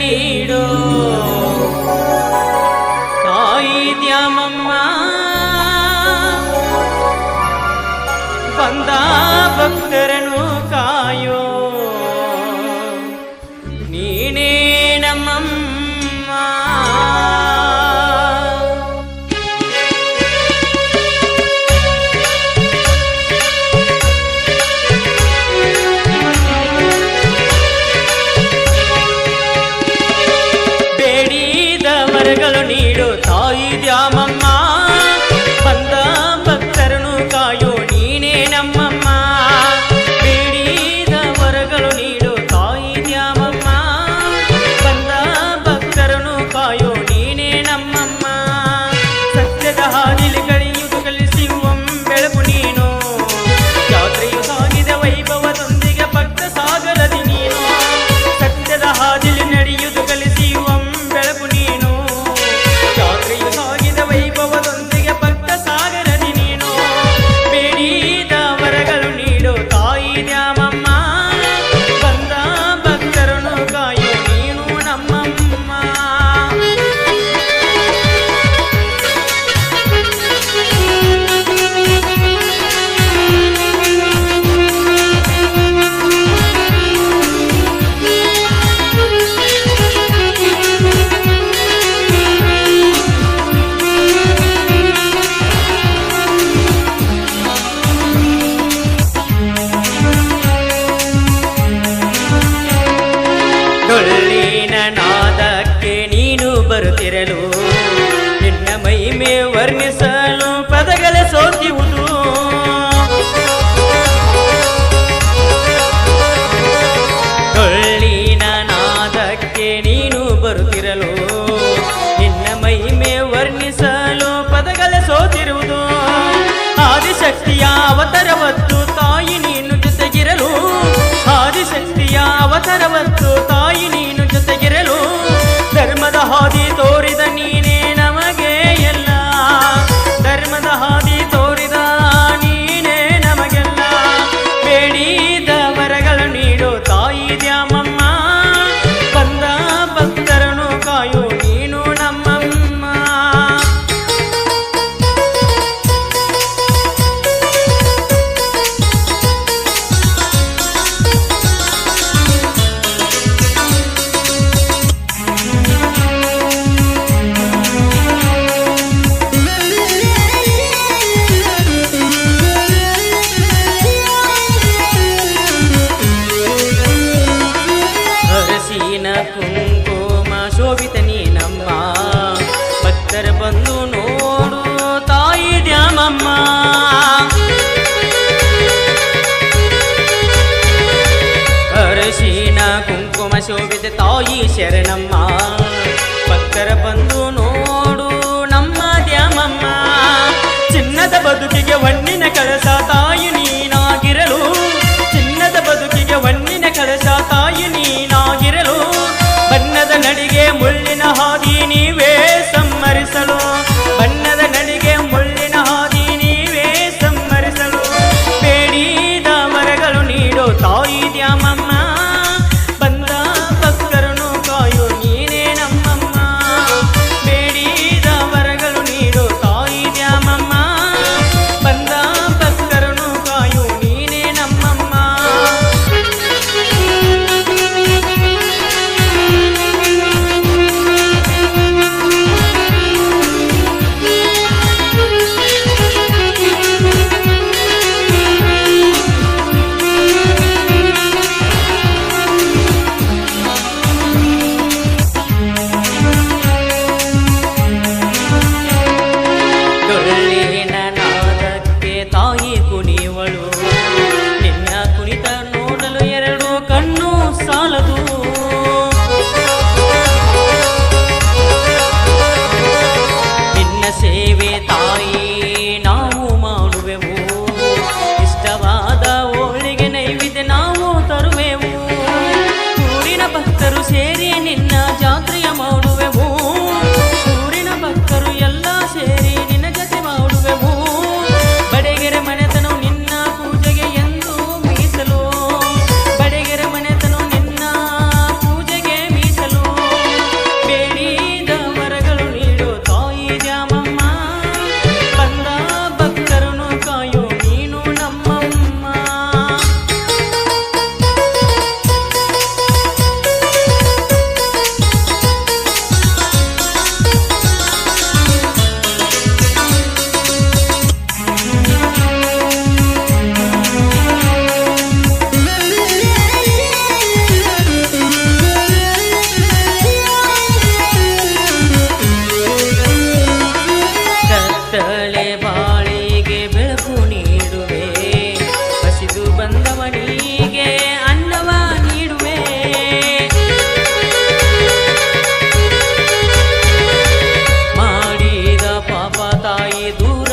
ನೀಡು ತಾಯಿ ದ್ಯಾಮಮ್ಮ ಬಂದ ಸೇರಲು ನಿನ್ನ ಮಹಿಮೆ ವರ್ಣಿಸಲು ಪದಗಳೇ ಸೋತಿವುದು. ಕಳ್ಳಿನ ನಾದಕ್ಕೆ ನೀನು ಬರುತ್ತಿರಲು ನಿನ್ನ ಮಹಿಮೆ ವರ್ಣಿಸಲು ಪದಗಳೇ ಸೋತಿರುವುದು. ಆದಿಶಕ್ತಿಯ ಅವತರವತ್ತು ತಾಯಿ ನೀನು ಜೊತೆಗಿರಲು. ಆದಿಶಕ್ತಿಯ ಅವತರವತ್ತು ತಾಯಿ ನೀನು ಜೊತೆಗಿರಲು. ಧರ್ಮದ ಹಾದಿ ಶೋಭಿತ ತಾಯಿ ಶರಣಮ್ಮ. ಭಕ್ತರ ಬಂದು ನೋಡು ನಮ್ಮ ದ್ಯಾಮಮ್ಮ. ಚಿನ್ನದ ಬದುಕಿಗೆ ಒಣ್ಣಿನ ಕಳಸ ತಾಯಿ ನೀನಾಗಿರಲು. ಚಿನ್ನದ ಬದುಕಿಗೆ ಹೊಣ್ಣಿನ ಕಳಸ ತಾಯಿ ನೀನಾಗಿರಲು. ಬಣ್ಣದ ನಡಿಗೆ ಮುಳ್ಳಿನ ದೂರ